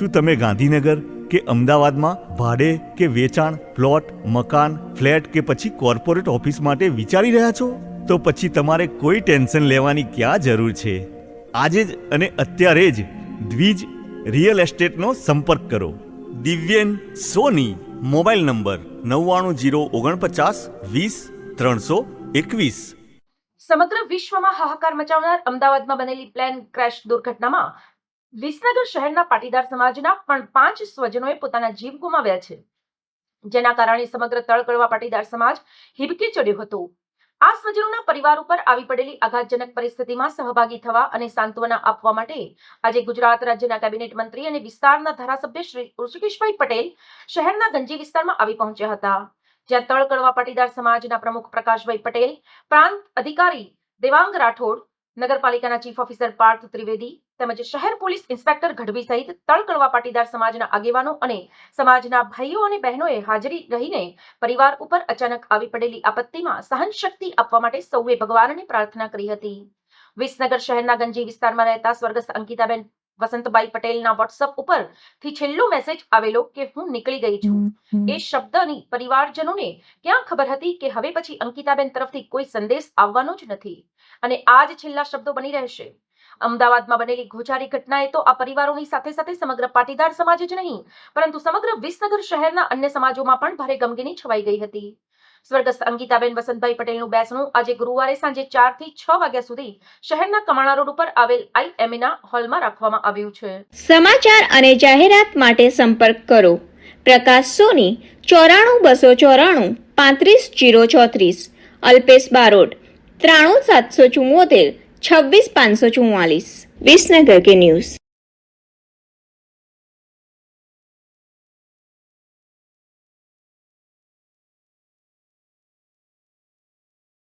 શું તમે ગાંધીનગર કે અમદાવાદમાં ભાડે કે વેચાણ, પ્લોટ, મકાન, ફ્લેટ કે પછી કોર્પોરેટ ઓફિસ માટે વિચારી રહ્યા છો? તો પછી તમારે કોઈ ટેન્શન લેવાની ક્યાં જરૂર છે? આજે જ અને અત્યારે જ દ્વિજ રિયલ એસ્ટેટનો સંપર્ક કરો. દિવ્યેન સોની, મોબાઈલ નંબર નવ્વાણું જીરો ઓગણપચાસ વીસ ત્રણસો એકવીસ. સમગ્ર વિશ્વમાં હાહાકાર મચાવનાર અમદાવાદમાં બનેલી પ્લેન ક્રેશ દુર્ઘટનામાં વિસનગર શહેરના પાટીદાર સમાજના પણ પાંચ સ્વજનોએ પોતાના જીવ ગુમાવ્યા છે. જેના કારણે સમગ્ર તળકળવા પાટીદાર સમાજ હિબકી ચડ્યો હતો. આ સ્વજનોના પરિવાર ઉપર આવી પડેલી આઘાતજનક પરિસ્થિતિમાં સહભાગી થવા અને સાંત્વના આપવા માટે આજે ગુજરાત રાજ્યના કેબિનેટ મંત્રી અને વિસ્તારના ધારાસભ્ય શ્રી ઋષિકેશભાઈ પટેલ શહેરના ગંજી વિસ્તારમાં આવી પહોંચ્યા હતા. જ્યાં તળકળવા પાટીદાર સમાજના પ્રમુખ પ્રકાશભાઈ પટેલ, પ્રાંત અધિકારી દેવાંગ રાઠોડ નગરપાલિકાના ચીફ ઓફિસર પાર્થ ત્રિવેદી તેમજ શહેર પોલીસ ઇન્સ્પેક્ટર ગઢવી સહિત તળકળવા પાટીદાર સમાજના આગેવાનો અને સમાજના ભાઈઓ અને બહેનોએ હાજરી રહીને પરિવાર ઉપર અચાનક આવી પડેલી આપત્તિમાં સહન શક્તિ આપવા માટે સૌએ ભગવાનને પ્રાર્થના કરી હતી. વિસનગર શહેરના ગંજી વિસ્તારમાં રહેતા સ્વર્ગસ્થ અંકિતાબેન વસંતભાઈ પટેલના વોટ્સઅપ ઉપરથી છેલ્લો મેસેજ આવેલો કે હું નીકળી ગઈ છું. એ શબ્દની પરિવારજનોને ક્યાં ખબર હતી કે હવે પછી અંકિતાબેન તરફથી કોઈ સંદેશ આવવાનો જ નથી? અને આ જ છેલ્લા શબ્દો બની રહેશે. અમદાવાદમાં બનેલી ગોજારી ઘટનાએ તો આ પરિવારોની સાથે સાથે સમગ્ર પાટીદાર સમાજ જ નહીં પરંતુ સમગ્ર વિસનગર શહેરના અન્ય સમાજોમાં પણ ભારે ગમગીની છવાઈ ગઈ હતી. સ્વર્ગસ્થ અંગીતાબેન વસંતભાઈ પટેલનું બેસણું આજે ગુરુવારે સાંજે ચારથી છ વાગ્યા સુધી શહેરના કમાણા રોડ ઉપર આવેલ આઈએમએના હોલમાં રાખવામાં આવ્યું છે. સમાચાર અને જાહેરાત માટે સંપર્ક કરો. પ્રકાશ સોની, ચોરાણું બસો ચોરાણું, પાંત્રીસ જીરો ચોત્રીસ. અલ્પેશ બારોટ, ત્રાણું સાતસો ચુમ્મોતેર છવ્વીસ પાંચસો ચુમ્માલીસ વિસનગર કે ન્યૂઝ.